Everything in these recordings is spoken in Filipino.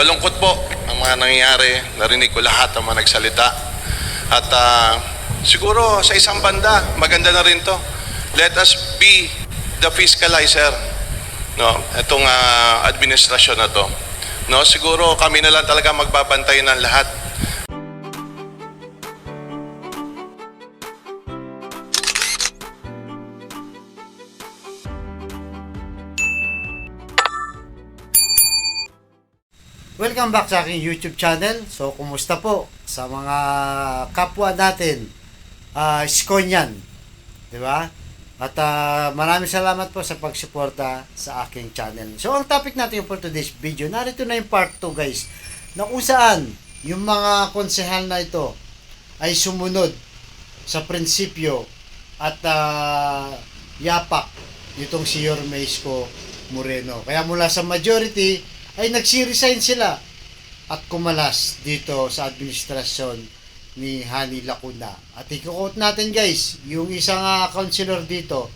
malungkot po ang mga nangyayari. Narinig ko lahat ang mga nagsalita. At ah, siguro sa isang banda, maganda na rin to. Let us be the fiscalizer. No, itong ah, administrasyon na to. No, siguro kami na lang talaga magbabantay ng lahat. Welcome back sa aking YouTube channel. So, kumusta po sa mga kapwa natin? Uh, Skonyan. Di ba? At ah, maraming salamat po sa pagsuporta sa aking channel. So, ang topic natin for today's video, narito na yung part 2 guys, na kung saan yung mga konsehal na ito ay sumunod sa prinsipyo at ah, yapak nitong si Yorme Isko Moreno. Kaya mula sa majority ay nagsi-resign sila at kumalas dito sa administrasyon ni Hani Lacuna. At i-quote natin guys, yung isang uh, councilor dito,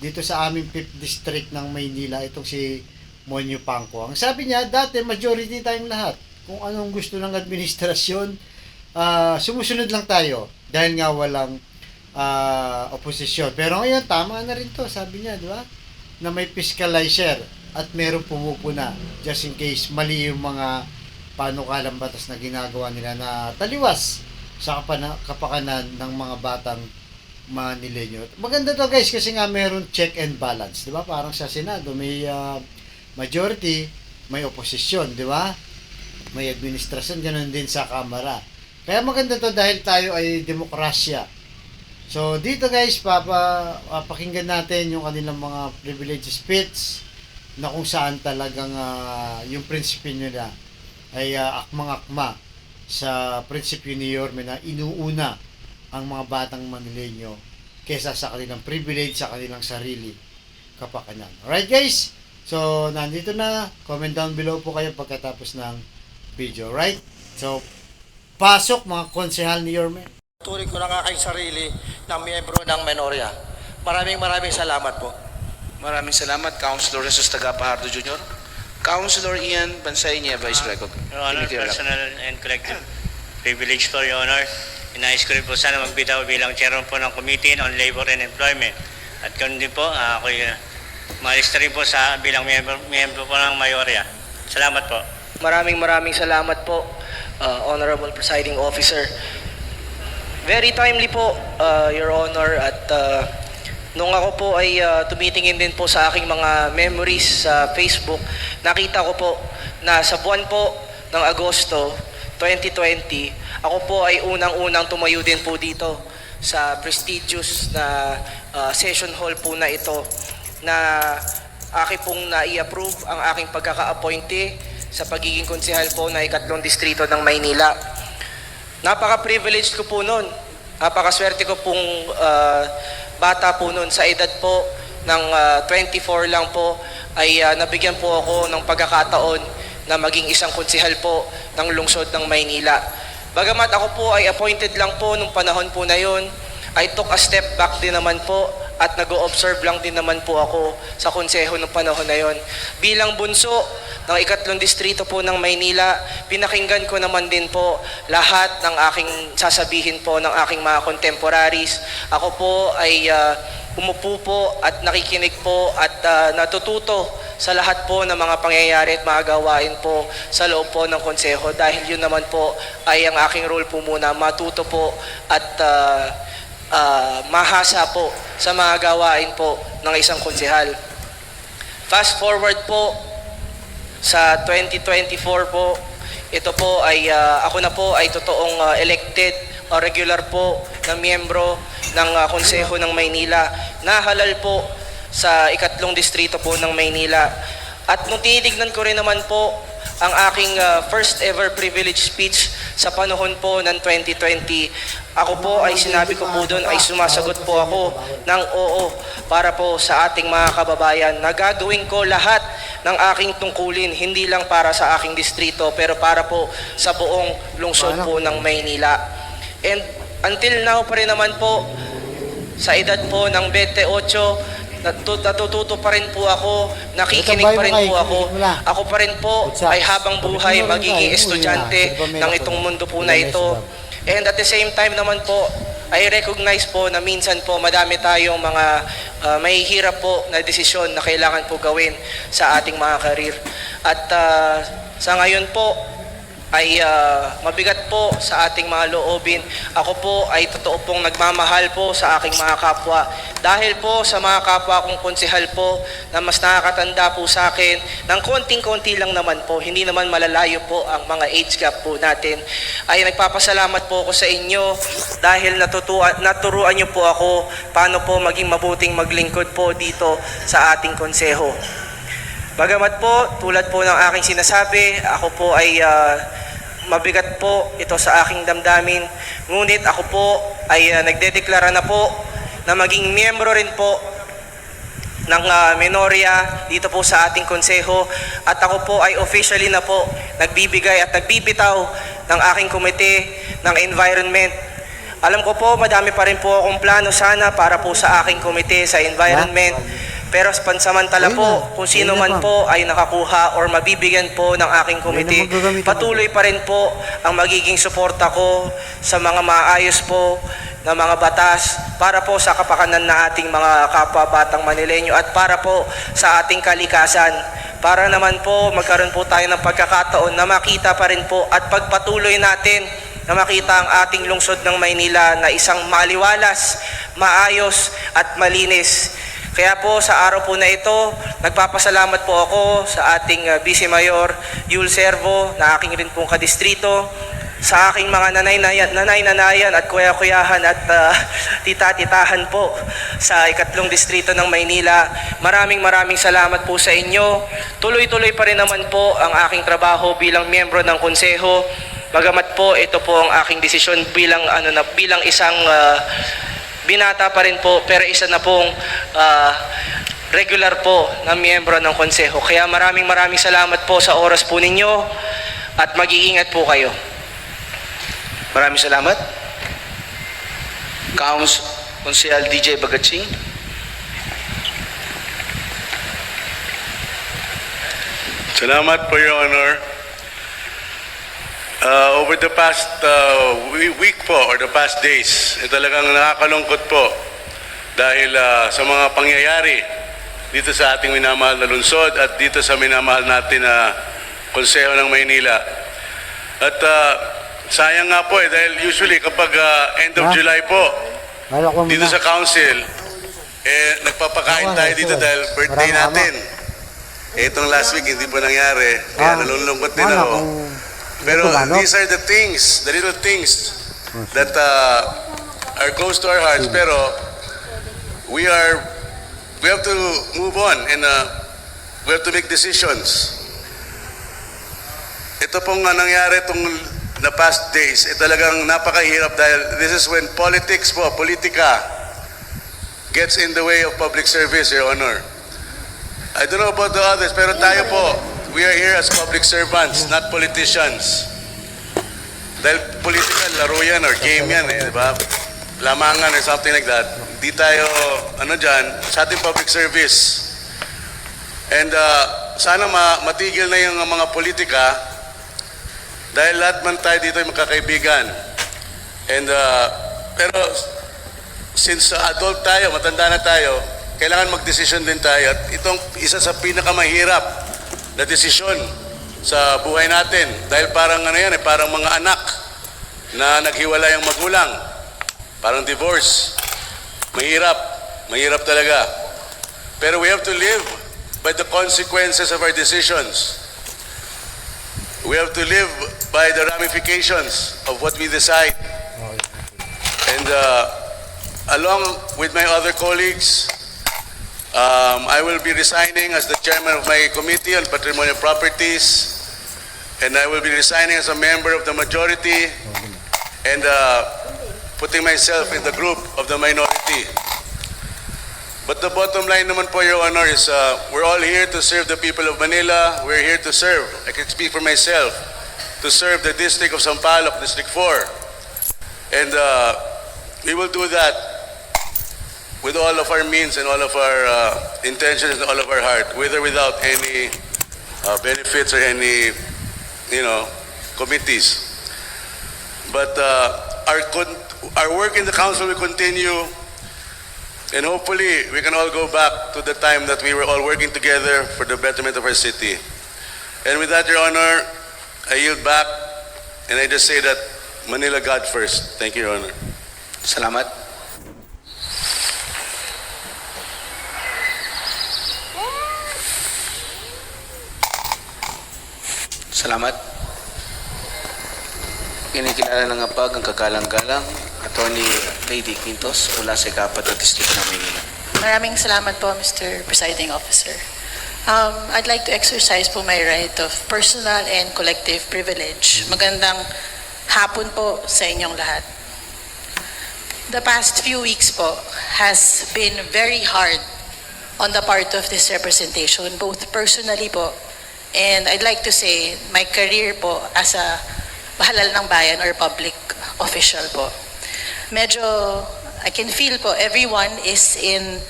dito sa aming 5th district ng Maynila, itong si Monyo Pangko. Ang sabi niya, dati majority tayong lahat. Kung anong gusto ng administrasyon, ah, sumusunod lang tayo dahil nga walang ah, oposisyon. Pero ngayon, tama na rin to, sabi niya, di ba? Na may fiscalizer at meron pumupuna just in case mali yung mga panukalang batas na ginagawa nila na taliwas sa kapakanan ng mga batang Manileño. Maganda to guys kasi nga meron check and balance, di ba? Parang sa Senado may ah, majority, may opposition, di ba? May administrasyon, ganun din sa Kamara. Kaya maganda to dahil tayo ay demokrasya. So dito guys, papa, papakinggan natin yung kanilang mga privilege speech na kung saan talagang ah, yung prinsipyo nila ay ah, akmang-akma sa prinsipyo ni Yorme na inuuna ang mga batang Manileño kesa sa kanilang privilege sa kanilang sarili kapakanan. Alright guys? So, nandito na. Comment down below po kayo pagkatapos ng video. Right? So, pasok mga konsehal ni Yorme. Turing ko ng aking sarili na miyembro ng Menorya. Maraming maraming salamat po. Maraming salamat, Councilor Jesus Tagapahardo Jr. Councilor Ian Bansay niya, Vice President. Your Honor, Committee Rep. personal and collective privilege po, Your Honor. Inayos ko rin po sana magbitaw bilang chairman po ng Committee on Labor and Employment. At ganun din po, ah, ako uh, maalis na rin po sa bilang miyembro, miyembro po ng Mayorya. Salamat po. Maraming maraming salamat po, uh, Honorable Presiding Officer. Very timely po, uh, Your Honor, at uh, nung ako po ay uh, tumitingin din po sa aking mga memories sa Facebook, nakita ko po na sa buwan po ng Agosto 2020, ako po ay unang-unang tumayo din po dito sa prestigious na uh, session hall po na ito na aking pong nai-approve ang aking pagkaka-appointee sa pagiging konsehal po na ikatlong distrito ng Maynila. Napaka-privileged ko po noon. Napakaswerte ko pong ah, bata po noon sa edad po ng ah, 24 lang po ay ah, nabigyan po ako ng pagkakataon na maging isang konsehal po ng lungsod ng Maynila. Bagamat ako po ay appointed lang po nung panahon po na yon, I took a step back din naman po at nag-observe lang din naman po ako sa konseho ng panahon na yon. Bilang bunso ng ikatlong distrito po ng Maynila, pinakinggan ko naman din po lahat ng aking sasabihin po ng aking mga contemporaries. Ako po ay ah, umupo po at nakikinig po at ah, natututo sa lahat po ng mga pangyayari at mga gawain po sa loob po ng konseho dahil yun naman po ay ang aking role po muna matuto po at ah, ah, mahasa po sa mga gawain po ng isang konsehal. Fast forward po sa 2024 po, ito po ay ah, ako na po ay totoong ah, elected o regular po na miyembro ng ah, Konseho ng Maynila na halal po sa ikatlong distrito po ng Maynila. At nung tinitignan ko rin naman po ang aking ah, first ever privilege speech sa panahon po ng 2020, ako po ay sinabi ko po doon ay sumasagot po ako ng oo para po sa ating mga kababayan na gagawin ko lahat ng aking tungkulin, hindi lang para sa aking distrito, pero para po sa buong lungsod po ng Maynila. And until now pa rin naman po, sa edad po ng 28, natu- natututo pa rin po ako, nakikinig pa rin po ako. Ako pa rin po ay habang buhay magiging estudyante ng itong mundo po na ito. And at the same time naman po, I recognize po na minsan po madami tayong mga uh, mahihirap po na desisyon na kailangan po gawin sa ating mga karir. At ah, sa ngayon po, ay ah, mabigat po sa ating mga loobin. Ako po ay totoo pong nagmamahal po sa aking mga kapwa. Dahil po sa mga kapwa kong konsehal po na mas nakakatanda po sa akin, ng konting-konti lang naman po, hindi naman malalayo po ang mga age gap po natin, ay nagpapasalamat po ako sa inyo dahil natutuan, naturuan niyo po ako paano po maging mabuting maglingkod po dito sa ating konseho. Bagamat po, tulad po ng aking sinasabi, ako po ay ah, mabigat po ito sa aking damdamin. Ngunit ako po ay ah, nagdedeklara na po na maging miyembro rin po ng ah, Menoria dito po sa ating konseho at ako po ay officially na po nagbibigay at nagbibitaw ng aking komite ng environment. Alam ko po madami pa rin po akong plano sana para po sa aking komite sa environment. Pero pansamantala Ayun po, na. kung sino Ayun na man po ay nakakuha or mabibigyan po ng aking komite, magagamit patuloy pa rin po ang magiging suporta ko sa mga maayos po na mga batas para po sa kapakanan na ating mga kapwa batang Manileño at para po sa ating kalikasan. Para naman po magkaroon po tayo ng pagkakataon na makita pa rin po at pagpatuloy natin na makita ang ating lungsod ng Maynila na isang maliwalas, maayos at malinis. Kaya po sa araw po na ito, nagpapasalamat po ako sa ating uh, Vice Mayor Yul Servo na aking rin pong kadistrito, sa aking mga nanay-nanayan at kuya-kuyahan at uh, tita-titahan po sa ikatlong distrito ng Maynila. Maraming maraming salamat po sa inyo. Tuloy-tuloy pa rin naman po ang aking trabaho bilang miyembro ng konseho. Bagamat po ito po ang aking desisyon bilang ano na bilang isang uh, binata pa rin po pero isa na pong ah, regular po na miyembro ng konseho. Kaya maraming maraming salamat po sa oras po ninyo at mag-iingat po kayo. Maraming salamat. Couns, Konsehal DJ Bagatsing. Salamat po, Your Honor. Uh, over the past uh, we- week po, or the past days, eh, talagang nakakalungkot po dahil uh, sa mga pangyayari dito sa ating minamahal na lungsod at dito sa minamahal natin na Konseho ng Maynila. At uh, sayang nga po eh, dahil usually kapag uh, end Ha? of July po, dito sa council, eh, nagpapakain tayo dito dahil birthday natin. Eh, itong last week, hindi pa nangyari. Kaya nalulungkot din ako. Pero these are the things, the little things that uh, are close to our hearts. Pero we are, we have to move on and uh, we have to make decisions. Ito pong uh, nangyari itong na past days, eh, talagang napakahirap dahil this is when politics po, politika, gets in the way of public service, Your Honor. I don't know about the others, pero tayo po, we are here as public servants, not politicians. Dahil political, laro yan or game yan eh, di ba? Lamangan or something like that. Di tayo, ano dyan, sa ating public service. And uh, sana ma matigil na yung mga politika dahil lahat man tayo dito ay magkakaibigan. And, uh, pero since uh, adult tayo, matanda na tayo, kailangan magdesisyon din tayo. At itong isa sa pinakamahirap na desisyon sa buhay natin. Dahil parang ano yan, eh, parang mga anak na naghiwalay ang magulang. Parang divorce. Mahirap. Mahirap talaga. Pero we have to live by the consequences of our decisions. We have to live by the ramifications of what we decide. And uh, along with my other colleagues, um, I will be resigning as the chairman of my committee on patrimonial properties, and I will be resigning as a member of the majority and uh, putting myself in the group of the minority. But the bottom line naman po, Your Honor, is uh, we're all here to serve the people of Manila. We're here to serve, I can speak for myself, to serve the District of Sampaloc, District 4. And uh, we will do that with all of our means and all of our uh, intentions and all of our heart, with or without any uh, benefits or any, you know, committees. But uh, our, con- our work in the council will continue and hopefully we can all go back to the time that we were all working together for the betterment of our city. And with that, Your Honor, I yield back and I just say that Manila God first. Thank you, Your Honor. Salamat. Salamat. Kinikilala ng APAG ang kagalang-galang Attorney Lady Quintos mula sa ikapat at distrito ng Maynila. Maraming salamat po, Mr. Presiding Officer. Um, I'd like to exercise po my right of personal and collective privilege. Magandang hapon po sa inyong lahat. The past few weeks po has been very hard on the part of this representation, both personally po, and I'd like to say, my career po as a bahalal ng bayan or public official po. Medyo, I can feel po, everyone is in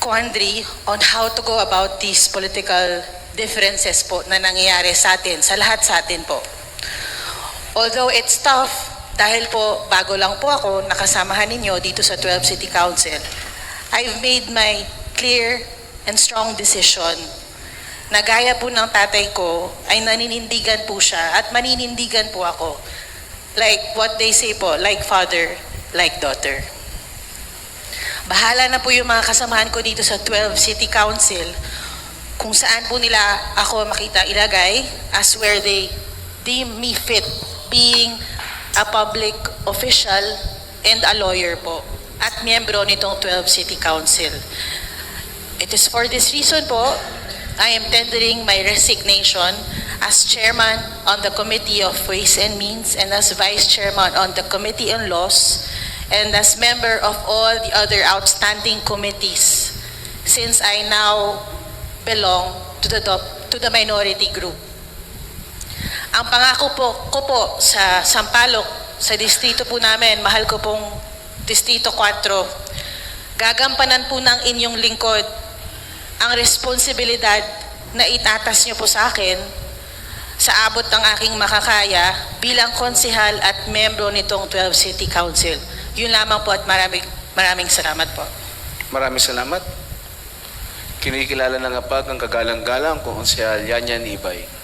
quandary on how to go about these political differences po na nangyayari sa atin, sa lahat sa atin po. Although it's tough, dahil po bago lang po ako nakasamahan ninyo dito sa 12 City Council, I've made my clear and strong decision na gaya po ng tatay ko ay naninindigan po siya at maninindigan po ako. Like what they say po, like father, like daughter. Bahala na po yung mga kasamahan ko dito sa 12 City Council kung saan po nila ako makita ilagay as where they deem me fit being a public official and a lawyer po at miyembro nitong 12 City Council. It is for this reason po, I am tendering my resignation as chairman on the Committee of Ways and Means and as vice chairman on the Committee on Laws and as member of all the other outstanding committees since I now belong to the to the minority group. Ang pangako po ko po sa Sampaloc, sa distrito po namin, mahal ko pong distrito 4, gagampanan po ng inyong lingkod ang responsibilidad na itatas niyo po sa akin sa abot ng aking makakaya bilang konsihal at membro nitong 12 City Council. Yun lamang po at maraming, maraming salamat po. Maraming salamat. Kinikilala ng APAG ang kagalang-galang si Yanyan Ibay.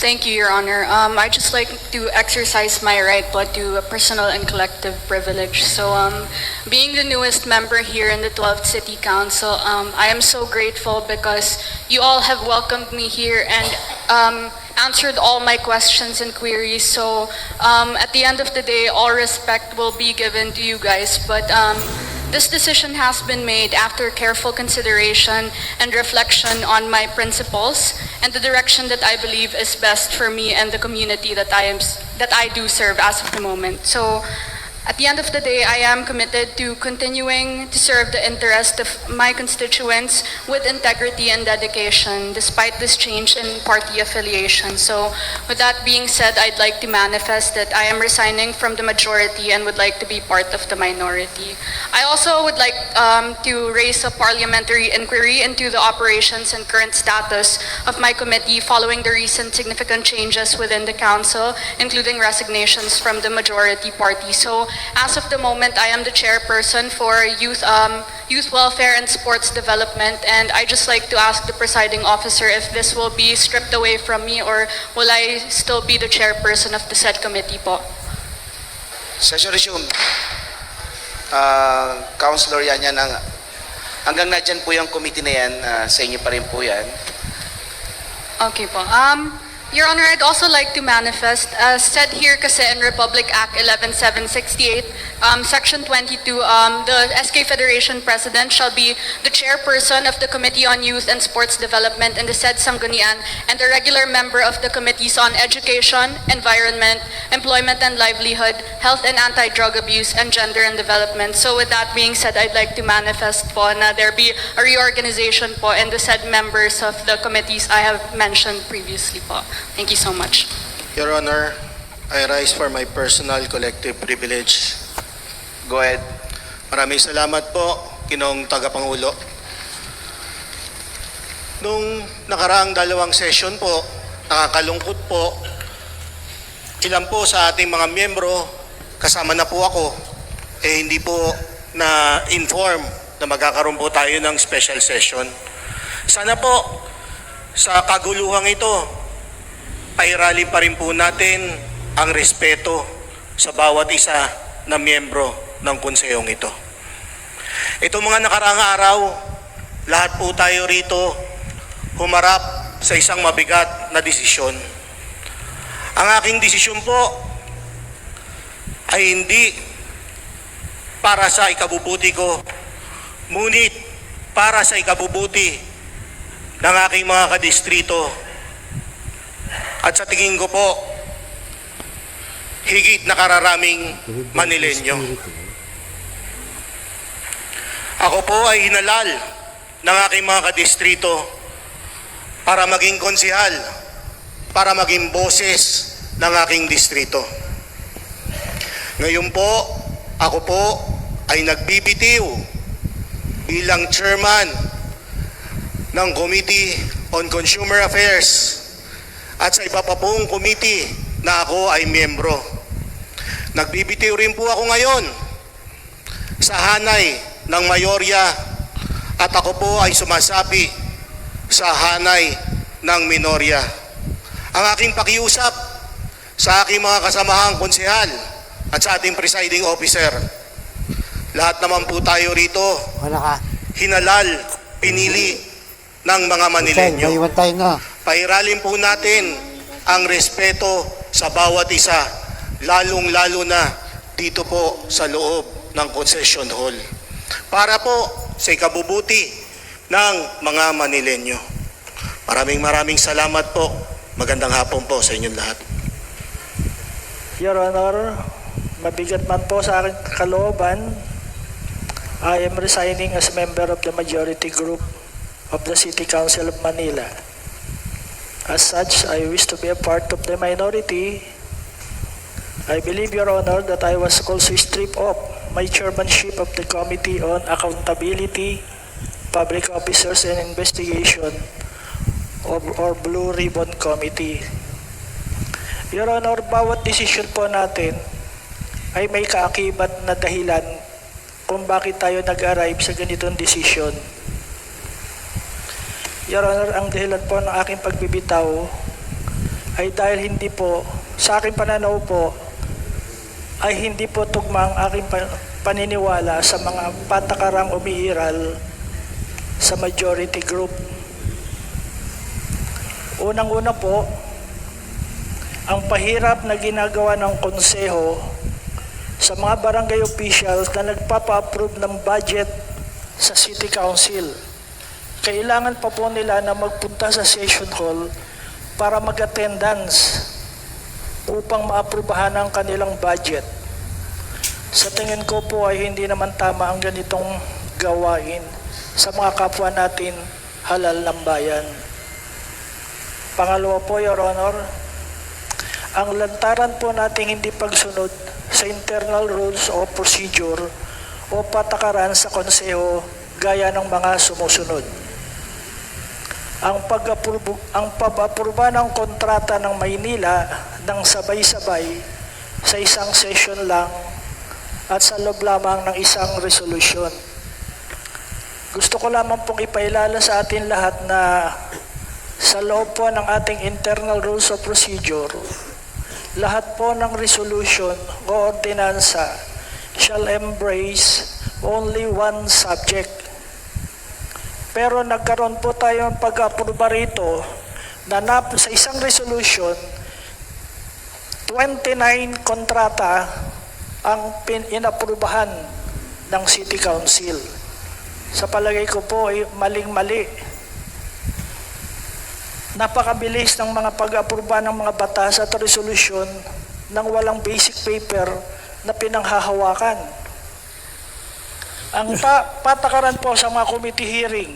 Thank you, Your Honor. Um, I just like to exercise my right but to a personal and collective privilege. So, um, being the newest member here in the 12th City Council, um, I am so grateful because you all have welcomed me here and um, answered all my questions and queries. So, um, at the end of the day, all respect will be given to you guys. But um, this decision has been made after careful consideration and reflection on my principles and the direction that I believe is best for me and the community that I am that I do serve as of the moment. So at the end of the day, I am committed to continuing to serve the interest of my constituents with integrity and dedication despite this change in party affiliation. So with that being said, I'd like to manifest that I am resigning from the majority and would like to be part of the minority. I also would like um, to raise a parliamentary inquiry into the operations and current status of my committee following the recent significant changes within the council, including resignations from the majority party. So as of the moment, I am the chairperson for youth, um, youth welfare and sports development, and I just like to ask the presiding officer if this will be stripped away from me or will I still be the chairperson of the said committee po? Session resumed. Uh, Councilor Yanyan, ang, hanggang na dyan po yung committee na yan, ah, sa inyo pa rin po yan. Okay po. Um, Your Honor, I'd also like to manifest, as said here kasi in Republic Act 11768, um, Section 22, um, the SK Federation President shall be the chairperson of the Committee on Youth and Sports Development in the said Sanggunian and a regular member of the Committees on Education, Environment, Employment and Livelihood, Health and Anti-Drug Abuse, and Gender and Development. So with that being said, I'd like to manifest po na there be a reorganization po in the said members of the committees I have mentioned previously po. Thank you so much. Your Honor, I rise for my personal collective privilege Go ahead. Maraming salamat po, Ginoong Tagapangulo. Nung nakaraang dalawang session po, nakakalungkot po, ilan po sa ating mga miyembro, kasama na po ako, eh hindi po na-inform na magkakaroon po tayo ng special session. Sana po, sa kaguluhang ito, pairali pa rin po natin ang respeto sa bawat isa na miyembro ng konsehong ito. Ito mga nakaraang araw, lahat po tayo rito humarap sa isang mabigat na desisyon. Ang aking desisyon po ay hindi para sa ikabubuti ko, ngunit para sa ikabubuti ng aking mga kadistrito. At sa tingin ko po, higit na kararaming Manilenyo. Ako po ay hinalal ng aking mga kadistrito para maging konsihal, para maging boses ng aking distrito. Ngayon po, ako po ay nagbibitiw bilang chairman ng Committee on Consumer Affairs at sa iba pa pong committee na ako ay miyembro. Nagbibitiw rin po ako ngayon sa hanay ng mayorya at ako po ay sumasapi sa hanay ng minorya. Ang aking pakiusap sa aking mga kasamahang konsehal at sa ating presiding officer, lahat naman po tayo rito hinalal, pinili ng mga Manilenyo. Pairalin po natin ang respeto sa bawat isa, lalong-lalo na dito po sa loob ng concession hall. Para po sa ikabubuti ng mga Manilenyo. Maraming maraming salamat po. Magandang hapon po sa inyong lahat. Your Honor, mabigat man po sa aking kalooban, I am resigning as member of the majority group of the City Council of Manila. As such, I wish to be a part of the minority. I believe, Your Honor, that I was also stripped of my chairmanship of the Committee on Accountability, Public Officers and Investigation, or, or Blue Ribbon Committee. Your Honor, bawat desisyon po natin ay may kaakibat na dahilan kung bakit tayo nag-arrive sa ganitong desisyon. Your Honor, ang dahilan po ng aking pagbibitaw ay dahil hindi po, sa aking pananaw po, ay hindi po tugma ang aking pa- paniniwala sa mga patakarang umiiral sa majority group. Unang-una po, ang pahirap na ginagawa ng konseho sa mga barangay officials na nagpapa-approve ng budget sa City Council. Kailangan pa po nila na magpunta sa session hall para mag-attendance upang maaprubahan ang kanilang budget. Sa tingin ko po ay hindi naman tama ang ganitong gawain sa mga kapwa natin halal ng bayan. Pangalawa po, Your Honor, ang lantaran po nating hindi pagsunod sa internal rules o procedure o patakaran sa konseho gaya ng mga sumusunod. Ang pag-aprubo, ang pag-apruba ng kontrata ng Maynila ng sabay-sabay sa isang session lang at sa loob lamang ng isang resolusyon. Gusto ko lamang pong ipailala sa atin lahat na sa loob po ng ating internal rules of procedure, lahat po ng resolution o ordinansa shall embrace only one subject. Pero nagkaroon po tayo ng pag-aproba rito na nap- sa isang resolution, 29 kontrata ang pin- inaprubahan ng City Council. Sa palagay ko po ay maling-mali napakabilis ng mga pag-aproba ng mga batas at resolusyon nang walang basic paper na pinanghahawakan. Ang pa- patakaran po sa mga committee hearing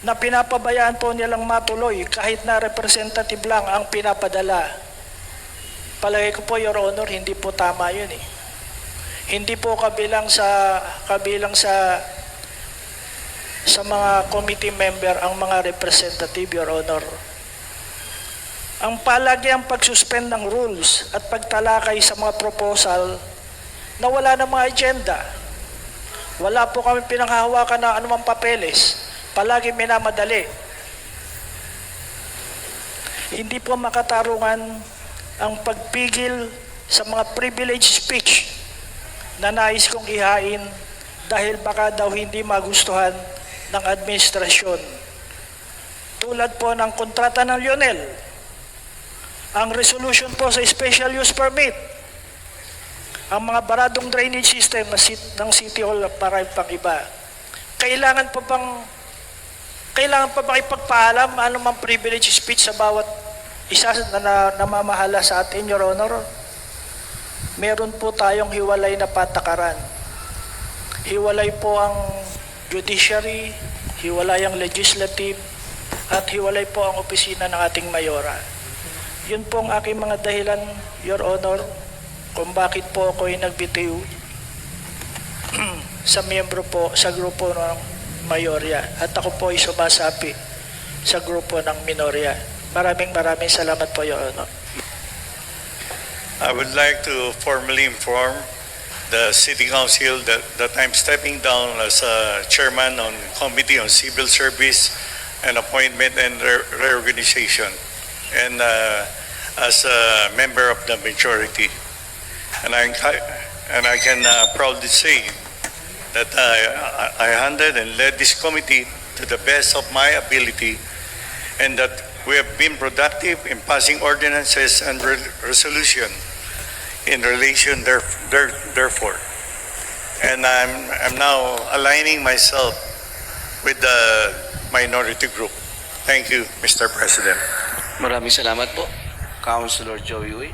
na pinapabayaan po nilang matuloy kahit na representative lang ang pinapadala. Palagay ko po, Your Honor, hindi po tama yun eh. Hindi po kabilang sa kabilang sa sa mga committee member ang mga representative, Your Honor. Ang palagi ang pagsuspend ng rules at pagtalakay sa mga proposal na wala ng mga agenda. Wala po kami pinanghahawakan ng anumang papeles. Palagi minamadali. Hindi po makatarungan ang pagpigil sa mga privilege speech na nais kong ihain dahil baka daw hindi magustuhan ng administrasyon. Tulad po ng kontrata ng Lionel, ang resolution po sa special use permit, ang mga baradong drainage system ng City Hall para pang iba. Kailangan pa bang kailangan pa bang ipagpaalam ano mang privilege speech sa bawat isa na, na namamahala sa atin, Your Honor? Meron po tayong hiwalay na patakaran. Hiwalay po ang judiciary, hiwalay ang legislative, at hiwalay po ang opisina ng ating mayora. Yun po ang aking mga dahilan, Your Honor, kung bakit po ako ay nagbitiw sa miyembro po sa grupo ng mayorya at ako po ay sumasapi sa grupo ng minorya. Maraming maraming salamat po, Your Honor. I would like to formally inform the City Council that, that I'm stepping down as a chairman on Committee on Civil Service and Appointment and Re- Reorganization, and uh, as a member of the majority. And I, and I can uh, proudly say that I, I handled and led this committee to the best of my ability, and that we have been productive in passing ordinances and re- resolution in relation there, there, therefore. And I'm, I'm now aligning myself with the minority group. Thank you, Mr. President. Maraming salamat po. Councilor Joey Uy.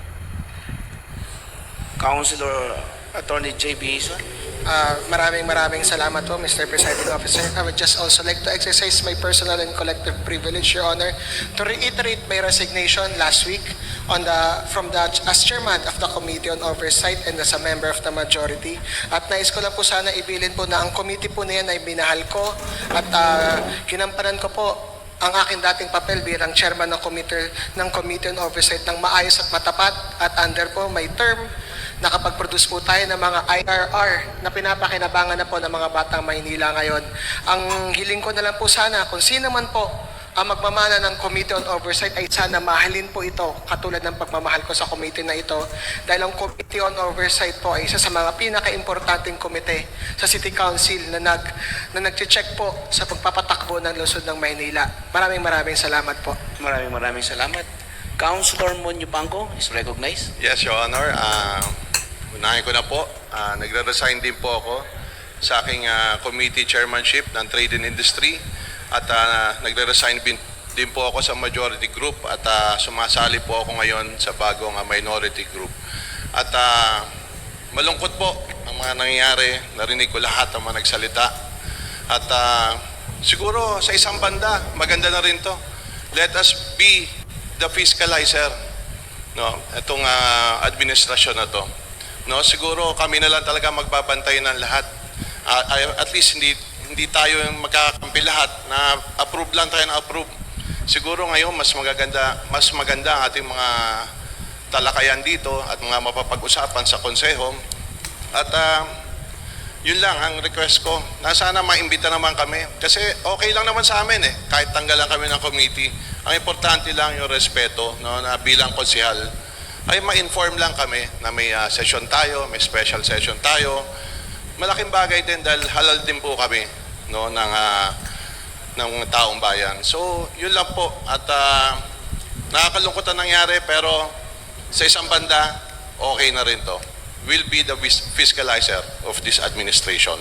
Councilor Attorney J.B. Hison. Uh, maraming maraming salamat po, Mr. Presiding Officer. I would just also like to exercise my personal and collective privilege, Your Honor, to reiterate my resignation last week on the from the as chairman of the Committee on Oversight and as a member of the majority. At nais ko lang po sana ibilin po na ang committee po na yan ay binahal ko at uh, kinampanan ko po ang aking dating papel bilang chairman ng committee ng Committee on Oversight ng maayos at matapat at under po my term nakapag-produce po tayo ng mga IRR na pinapakinabangan na po ng mga batang Maynila ngayon. Ang hiling ko na lang po sana, kung sino man po ang magmamana ng Committee on Oversight ay sana mahalin po ito katulad ng pagmamahal ko sa committee na ito dahil ang Committee on Oversight po ay isa sa mga pinaka-importanting komite sa City Council na nag na nagche-check po sa pagpapatakbo ng lungsod ng Maynila. Maraming maraming salamat po. Maraming maraming salamat. Councilor Monyo Pangco is recognized. Yes, Your Honor. Ah, unahin ko na po. Ah, nagre-resign din po ako sa aking ah, committee chairmanship ng Trade and Industry at ah, nagre-resign din, din po ako sa majority group at ah, sumasali po ako ngayon sa bagong ah, minority group. At ah, malungkot po ang mga nangyayari. Narinig ko lahat ng mga nagsalita. At ah, siguro sa isang banda, maganda na rin to. Let us be the fiscalizer no itong ah, administrasyon na to no siguro kami na lang talaga magbabantay ng lahat. Ah, ay- at least hindi hindi tayo yung magkakampi lahat. Na approve lang tayo na approve siguro ngayon mas magaganda mas maganda ang ating mga talakayan dito at mga mapapag-usapan sa konseho. At ah, yun lang ang request ko. Na sana maimbita naman kami. Kasi okay lang naman sa amin eh. Kahit tanggalan kami ng committee ang importante lang yung respeto no, na bilang konsihal ay ma-inform lang kami na may ah, session tayo, may special session tayo. Malaking bagay din dahil halal din po kami no, ng, ah, ng taong bayan. So, yun lang po. At ah, nakakalungkot ang nangyari pero sa isang banda, okay na rin to. Will be the fiscalizer of this administration.